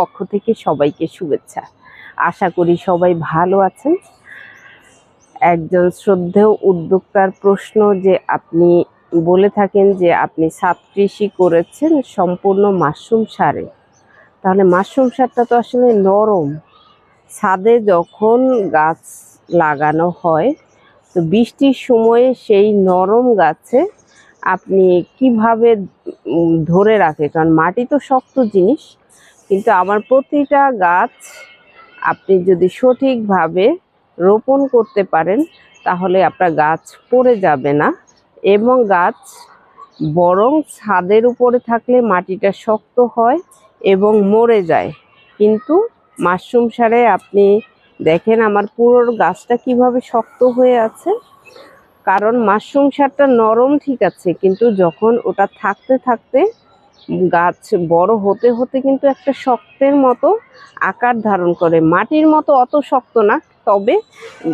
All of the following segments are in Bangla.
পক্ষ থেকে সবাইকে শুভেচ্ছা। আশা করি সবাই ভালো আছেন। একজন শ্রদ্ধেয় উদ্যোক্তার প্রশ্ন যে আপনি বলে থাকেন যে আপনি ছাদ কৃষি করেছেন সম্পূর্ণ মাশরুম সারে। তাহলে মাশরুম সারটা তো আসলে নরম। ছাদে যখন গাছ লাগানো হয়, তো বৃষ্টির সময়ে সেই নরম গাছে আপনি কীভাবে ধরে রাখে? কারণ মাটি তো শক্ত জিনিস। কিন্তু আমার প্রতিটা গাছ আপনি যদি সঠিকভাবে রোপণ করতে পারেন, তাহলে আপনার গাছ পড়ে যাবে না এবং গাছ বরং ছাদের উপরে থাকলে মাটিটা শক্ত হয় এবং মরে যায়। কিন্তু মাশরুম সারে আপনি দেখেন আমার পুরো গাছটা কীভাবে শক্ত হয়ে আছে। কারণ মাশরুম সারটা নরম ঠিক আছে, কিন্তু যখন ওটা থাকতে থাকতে গাছ বড় হতে হতে কিন্তু একটা শক্তের মতো আকার ধারণ করে। মাটির মতো অত শক্ত না, তবে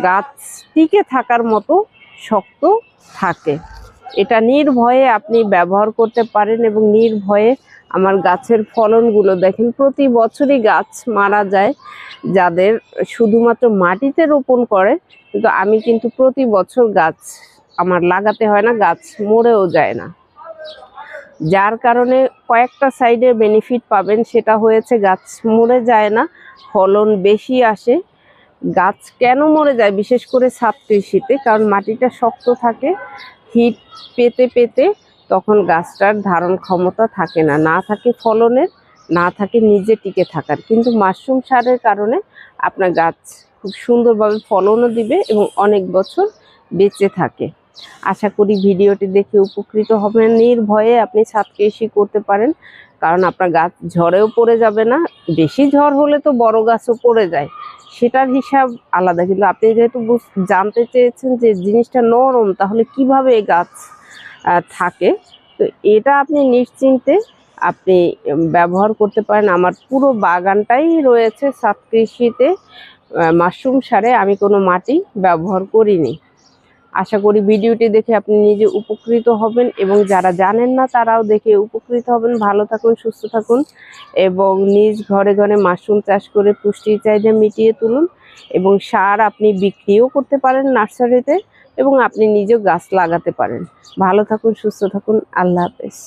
গাছ টিকে থাকার মতো শক্ত থাকে। এটা নির্ভয়ে আপনি ব্যবহার করতে পারেন এবং নির্ভয়ে আমার গাছের ফলনগুলো দেখেন। প্রতি বছরই গাছ মারা যায় যাদের শুধুমাত্র মাটিতে রোপণ করে, কিন্তু আমি কিন্তু প্রতি বছর গাছ আমার লাগাতে হয় না, গাছ মরেও যায় না। যার কারণে কয়েকটা সাইডে বেনিফিট পাবেন, সেটা হয়েছে গাছ মরে যায় না, ফলন বেশি আসে। গাছ কেন মরে যায়? বিশেষ করে ছাদ কৃষিতে কারণ মাটিটা শক্ত থাকে, হিট পেতে পেতে তখন গাছটার ধারণ ক্ষমতা থাকে না। না থাকে ফলনের, না থাকে নিজে টিকে থাকার। কিন্তু মাশরুম সারের কারণে আপনার গাছ খুব সুন্দরভাবে ফলনও দিবে এবং অনেক বছর বেঁচে থাকে। আশা করি ভিডিওটি দেখে উপকৃত হবেন। নির্ভয়ে আপনি ছাদ কৃষি করতে পারেন, কারণ আপনার গাছ ঝড়েও পড়ে যাবে না। বেশি ঝড় হলে তো বড় গাছও পড়ে যায়। সেটার হিসাব আলাদা। কিন্তু আপনি যেহেতু জানতে চেয়েছেন যে জিনিসটা নরম, তাহলে কীভাবে গাছ থাকে? তো এটা আপনি নিশ্চিন্তে আপনি ব্যবহার করতে পারেন। আমার পুরো বাগানটাই রয়েছে ছাদ কৃষিতে। মাশরুম সারে আমি কোনো মাটি ব্যবহার করিনি। আশা করি ভিডিওটি দেখে আপনি নিজে উপকৃত হবেন এবং যারা জানেন না তারাও দেখে উপকৃত হবেন। ভালো থাকুন, সুস্থ থাকুন এবং নিজ ঘরে ঘরে মাশরুম চাষ করে পুষ্টির চাহিদা মিটিয়ে তুলুন এবং সার আপনি বিক্রিও করতে পারেন নার্সারিতে এবং আপনি নিজেও গাছ লাগাতে পারেন। ভালো থাকুন, সুস্থ থাকুন। আল্লাহ হাফেজ।